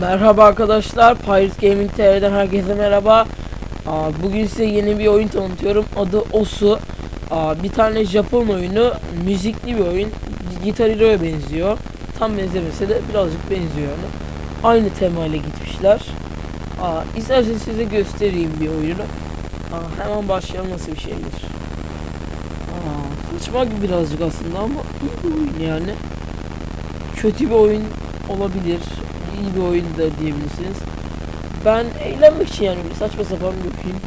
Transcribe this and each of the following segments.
Merhaba arkadaşlar, Pirate Gaming TR'den herkese merhaba. Aa, bugün size yeni bir oyun tanıtıyorum. Adı Osu. Aa, bir tane Japon oyunu, müzikli bir oyun. Guitar Hero'ya benziyor. Tam benzemese de birazcık benziyor yani. Aynı temayla gitmişler. Aa, isterseniz size göstereyim bir oyunu. Aa, hemen başlayalım nasıl bir şeydir. Aa, gibi birazcık aslında ama iyi bir oyun yani. Kötü bir oyun olabilir. İyi bir oyun da diyebilirsiniz. Ben eğlenmek için yani saçma sapan bir oyun.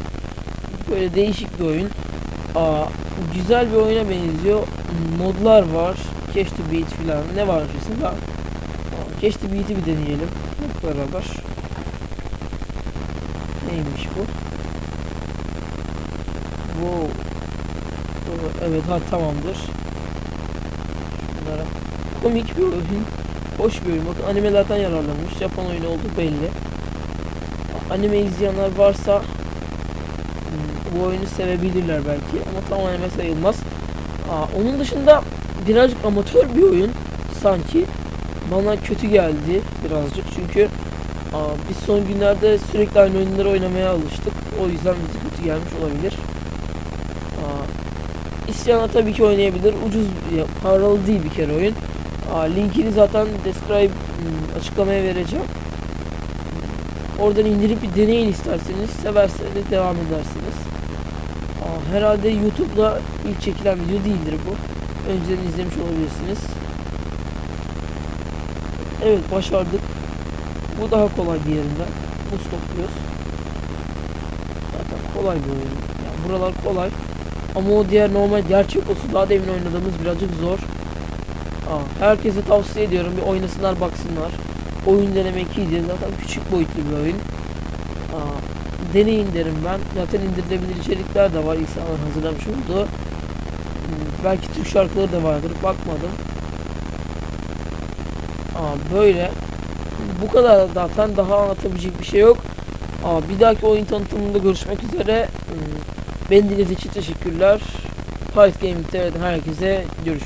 Böyle değişik bir oyun. Aa, güzel bir oyuna benziyor. Modlar var. Cash to Beat filan. Ne var? Aa, Cash to Beat'i bir deneyelim. Hep beraber. Neymiş bu? Wow. Evet ha tamamdır. Şunlara. Komik bir oyun. Hoş bir oyun. Bakın animelerden yararlanmış. Japon oyunu olduğu belli. Anime izleyenler varsa hmm, bu oyunu sevebilirler belki ama tam anime sayılmaz. Aa, onun dışında birazcık amatör bir oyun sanki. Bana kötü geldi birazcık çünkü aa, biz son günlerde sürekli aynı oyunları oynamaya alıştık. O yüzden bize kötü gelmiş olabilir. Aa, İsteyenler tabii ki oynayabilir. Ucuz, paralı değil bir kere oyun. Linkini zaten describe hmm, açıklamaya vereceğim. Oradan indirip bir deneyin isterseniz. Severseniz devam edersiniz. Aa, herhalde YouTube'da ilk çekilen video değildir bu. Önceden izlemiş olabilirsiniz. Evet başardık. Bu daha kolay bir yerinden. Bu stopluyoruz. Zaten kolay bir oyun. Yani buralar kolay. Ama o diğer normal gerçek olsun daha demin oynadığımız birazcık zor. Aa, herkese tavsiye ediyorum bir oynasınlar baksınlar. Oyun denemek iyidir zaten küçük boyutlu bir oyun. Aa, deneyin derim ben. Zaten indirilebilir içerikler de var insanlar hazırlamış olduğu. Hmm, Belki Türk şarkıları da vardır bakmadım. Aa, böyle. Bu kadar zaten daha anlatabilecek bir şey yok. Aa, bir dahaki oyun tanıtımında görüşmek üzere. Hmm, Beni dinlediğiniz için teşekkürler. Pirate Gaming TV'den herkese görüşürüz.